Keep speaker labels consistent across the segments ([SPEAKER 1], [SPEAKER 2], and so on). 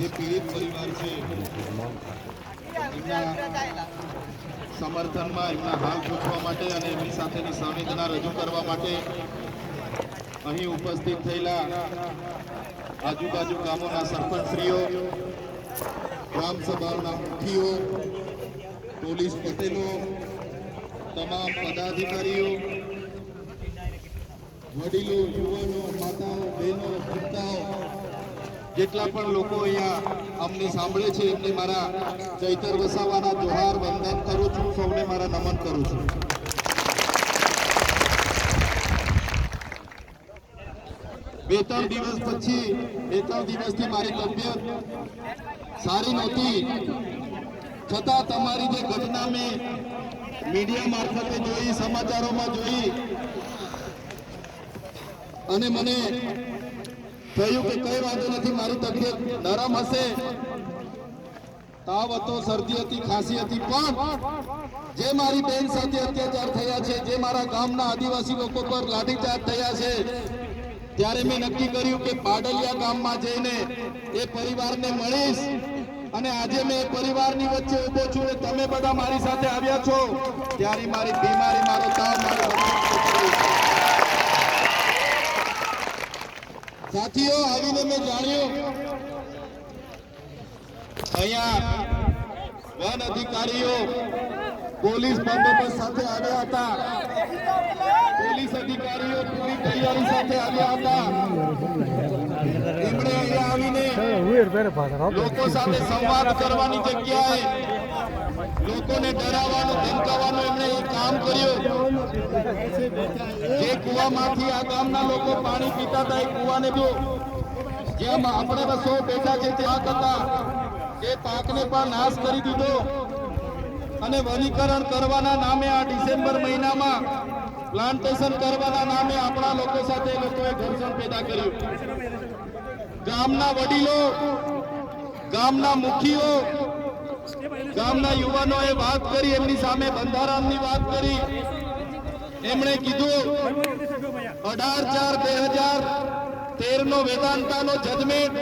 [SPEAKER 1] જે પીડિત પરિવાર છે, એમના સમર્થનમાં એમના હાલ પૂછવા માટે અને એમની સાથેની સંવેદના રજૂ કરવા માટે અહીં ઉપસ્થિત થયેલા આજુબાજુ ગામોના સરપંચશ્રીઓ ગ્રામ સભાના મુખીઓ, પોલીસ પટેલો, તમામ પદાધિકારીઓ, વડીલો, યુવાનો, માતાઓ, બહેનો પિતાઓ જેટલા પણ લોકો અહીંયા અમને સાંભળે છે, એમને મારા ચૈતર વસાવાના જોહાર વંદન કરું છું, સૌને મારા નમન કરું છું. બે ત્રણ દિવસ પછી બે ત્રણ દિવસથી મારી તબિયત સારી નહોતી. છતાં તમારી જે ઘટના મેં મીડિયા મારફતે જોઈ, સમાચારોમાં જોઈ, અને મને થયું કે કઈ વાંધો નથી, મારી તબિયત નરમ હશે. તાવ હતો, શરદી હતી, ખાંસી હતી, પણ જે મારી બેન સાથે અત્યાચાર થયા છે, જે મારા ગામના આદિવાસી લોકો પર લાઠીચાર્જ થયા છે, ત્યારે મેં નક્કી કર્યું કે પાડલિયા ગામમાં જઈને એ પરિવારને મળીશ. અને આજે મેં પરિવારની વચ્ચે ઊભો છું તમે બધા મારી સાથે આવ્યા છો. ત્યારે મારી બીમારી, મારો તાવ, મારો સાથીઓ આવીને મેં જાણ્યું અહીંયા વન અધિકારીઓ પોલીસ બંદોબસ્ત સાથે આવ્યા હતા પોલીસ અધિકારીઓ પૂરી તૈયારી સાથે આવ્યા હતા એમણે અહીંયા આવીને લોકો સાથે સંવાદ કરવાની જગ્યાએ લોકોને ડરાવવાનું, ધમકાવવાનું એમણે એ કામ કર્યું. જે કુવામાંથી આ ગામના લોકો પાણી પીતા હતા એ કુવાને જો જેમ આપણે બસો બેઠા છે ત્યાં કરતા, એ પાકને પણ નાશ કરી દીધો. અને વનીકરણ કરવાના નામે આ ડિસેમ્બર મહિનામાં પ્લાન્ટેશન કરવાના નામે આપણા લોકો સાથે લોકોએ ઘર્ષણ પેદા કર્યું. ગામના વડીલો, ગામના મુખીઓ ગામના યુવાનોએ વાત કરી એમની સામે બંધારામની વાત કરી. એમણે કીધું અઢાર ચાર બે હજાર તેર નો વેદાંતાનો જજમેન્ટ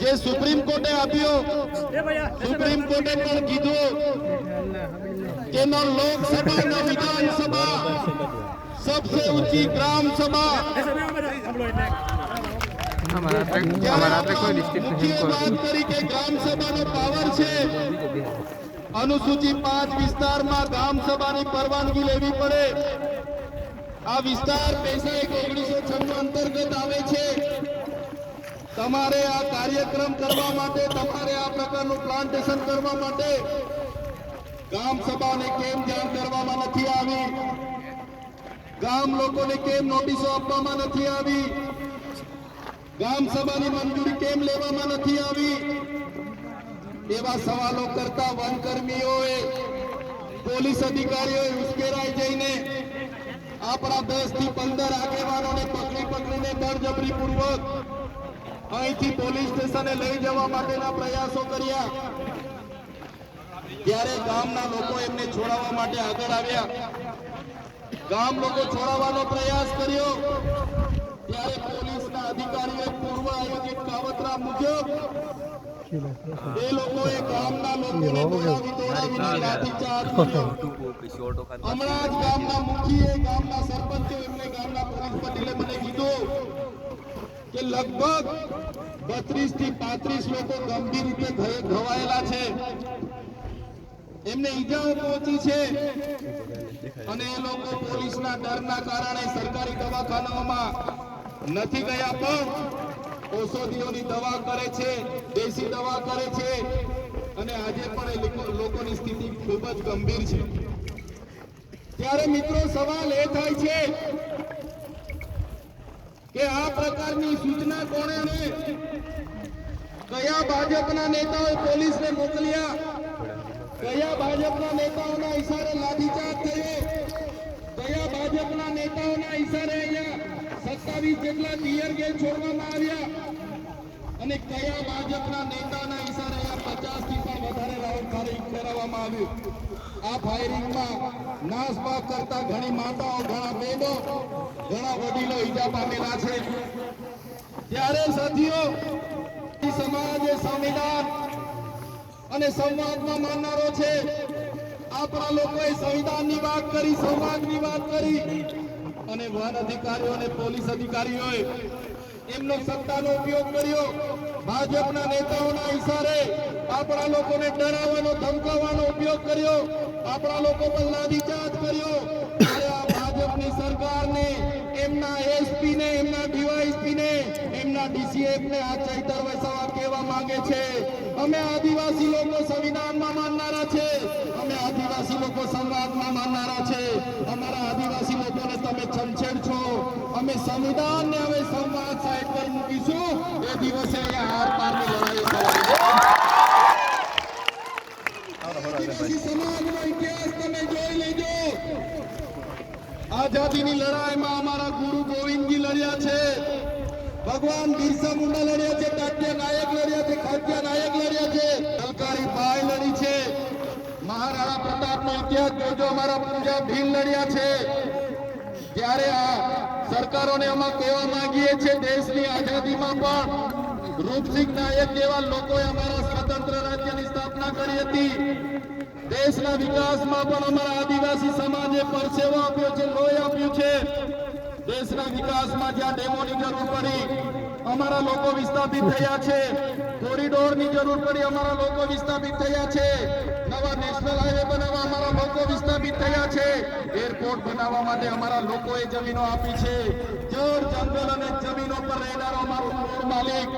[SPEAKER 1] જે સુપ્રીમ કોર્ટે આપ્યો. સુપ્રીમ કોર્ટે પણ કીધું કે ન લોકસભા ન વિધાનસભા સબસે
[SPEAKER 2] ઊંચી ગ્રામ સભા. અમારા આપણે કોઈ
[SPEAKER 1] ડિસ્ટ્રિક્ટ હેમ કોર્ટ તરીકે ગ્રામ સભાનો પાવર છે. અનુસૂચિ પાંચ વિસ્તારમાં ગામ સભાની પરવાનગી લેવી પડે. આ વિસ્તાર પૈસા એક ઓગણીસો છન્નું અંતર્ગત આવે છે. તમારે આ કાર્યક્રમ કરવા માટે, તમારે આ પ્રકારનું પ્લાન્ટેશન કરવા માટે ગામ સભાને કેમ જાણ કરવામાં નથી આવી? ગામ લોકોને કેમ નોટિસો આપવામાં નથી આવી? ગામ સભાની મંજૂરી કેમ લેવામાં નથી આવી? એવા સવાલો કરતા વનકર્મીઓએ, પોલીસ અધિકારીઓએ ઉશ્કેરાઈ જઈને આપણા દસથી પંદર આગેવાનોને પકડી પકડીને બળજબરી પૂર્વક અહીંથી પોલીસ સ્ટેશને લઈ જવા માટેના પ્રયાસો કર્યા. ત્યારે ગામના લોકો એમને છોડાવવા માટે આગળ આવ્યા. ગામ લોકો છોડાવવાનો પ્રયાસ કર્યો. ત્યારે પોલીસના અધિકારીઓએ પૂર્વ આયોજિત કાવતરા મુજબ લગભગ બત્રીસથી પાંત્રીસ લોકો ગંભીર રીતે ઘવાયેલા છે એમને ઈજાઓ પહોંચી છે અને એ લોકો પોલીસના ડરના કારણે સરકારી દવાખાનાઓમાં નથી ગયા પણ ઔષધિઓની દવા કરે છે, દેશી દવા કરે છે. અને આજે પણ લોકોની સ્થિતિ ખૂબ જ ગંભીર છે. ત્યારે મિત્રો, સવાલ એ થાય છે કે આ પ્રકારની સૂચના કોણે કયા ભાજપના નેતાઓએ પોલીસને મોકલ્યા? કયા ભાજપના નેતાઓના ઈશારે લાઠીચાર્જ થયો? કયા ભાજપના નેતાઓના ઈશારે અહીંયા સત્તાવીસ જેટલા ટીયર ગેસ છોડવામાં આવ્યા અને કયા ભાજપના નેતાના ઈશારે પચાસથી પણ વધારે રાઉન્ડ ફાયરિંગ ફેરવવામાં આવ્યું? આ ફાયરિંગમાં નાસભાગ કરતા ઘણી માતાઓ, ઘણા બહેનો ઘણા વડીલો ઈજા પામેલા છે. ત્યારે સાથીઓ સમાજ સંવિધાન અને સંવાદમાં માનનારો છે, આપણા લોકોએ સંવિધાનની વાત કરી સંવાદની વાત કરી. અને વન અધિકારીઓ અને પોલીસ અધિકારીઓએ એમનો સત્તાનો ઉપયોગ કર્યો. ભાજપના નેતાઓના ઈશારે આપણા લોકોને ડરાવવાનો, ધમકાવવાનો ઉપયોગ કર્યો. આપણા લોકો પર લાદીચાર્જ કર્યો. ભાજપની સરકારને, એમના એસપી ને એમના ડીવાયસપી એમના ડીસીએફ ને આ ચૈતર વસાવા કહેવા માંગે છે. અમે આદિવાસી લોકો સંવિધાનમાં માનનારા છે. અમે આદિવાસી લોકો સંવાદમાં માનનારા છે. અમારા આદિવાસી લોકોને તમે છમછેડ છો સંવિધાન હવે સંવાદ સાઈડ પર મૂકીશું. એ દિવસે હાર પારની લડાઈ સમાજનો ઇતિહાસ તમે જોઈ લેજો. આઝાદીની લડાઈમાં અમારા ગુરુ ગોવિંદજી લડ્યા છે. ભગવાન બિરસા મુંડા લડ્યા છે તાત્યા નાયક લડ્યા છે ખાત્યા નાયક લડ્યા છે. કલકારી ભાઈ લડી છે. મહારાણા પ્રતાપનો ઇતિહાસ જોજો, અમારા પૂજા ભીલ લડ્યા છે. ત્યારે આ સરકારોને અમે કહેવા માંગીએ છીએ, દેશની આઝાદીમાં પણ રૂપસિંહ નાયક જેવા લોકોએ અમારા સ્વતંત્ર રાજ્યની સ્થાપના કરી હતી. દેશના વિકાસમાં પણ અમારા આદિવાસી સમાજે પરસેવો આપ્યો છે, લોહી આપ્યું છે. દેશના વિકાસમાં જ્યાં ડેમોની જરૂર પડી, અમારા લોકો વિસ્થાપિત થયા છે. કોરિડોરની જરૂર પડી, અમારા લોકો વિસ્થાપિત થયા છે. નવા નેશનલ હાઈવે બનાવવા, અમારા લોકો વિસ્થાપિત થયા છે. એરપોર્ટ બનાવવા માટે અમારા લોકોએ જમીનો આપી છે. જળ જંગલ અને જમીનો પર રહેનારો અમારો માલિક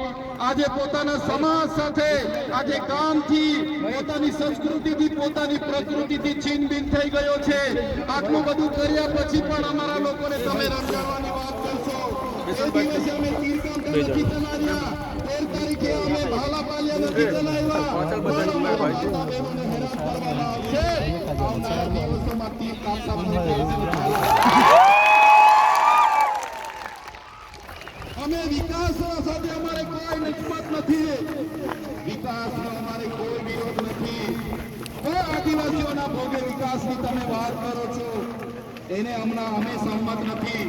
[SPEAKER 1] આજે પોતાના સમાજ સાથે આજે ગામથી પોતાની સંસ્કૃતિથી પોતાની પ્રકૃતિથી છીનબીન થઈ ગયો છે. આટલું બધું કર્યા પછી પણ અમારા લોકોને તમે રંજાડવાની વાત કરશો. એ દિવસે અમે તીરકાંઠા નથી અમે ભાલા પાલ્યા નથી ચલાવ્યા. પણ અમારા માતા બહેનોને હેરાન કરવામાં આવશે આવનારા દિવસોમાં તીરકાંઠા પણ અમે વિકાસના સાથે અમારે કોઈ નિસ્બત નથી. વિકાસનો અમારે કોઈ વિરોધ નથી. કોઈ આદિવાસીઓના ભોગે વિકાસની તમે વાત કરો છો. એને હમણાં અમે સંમત નથી.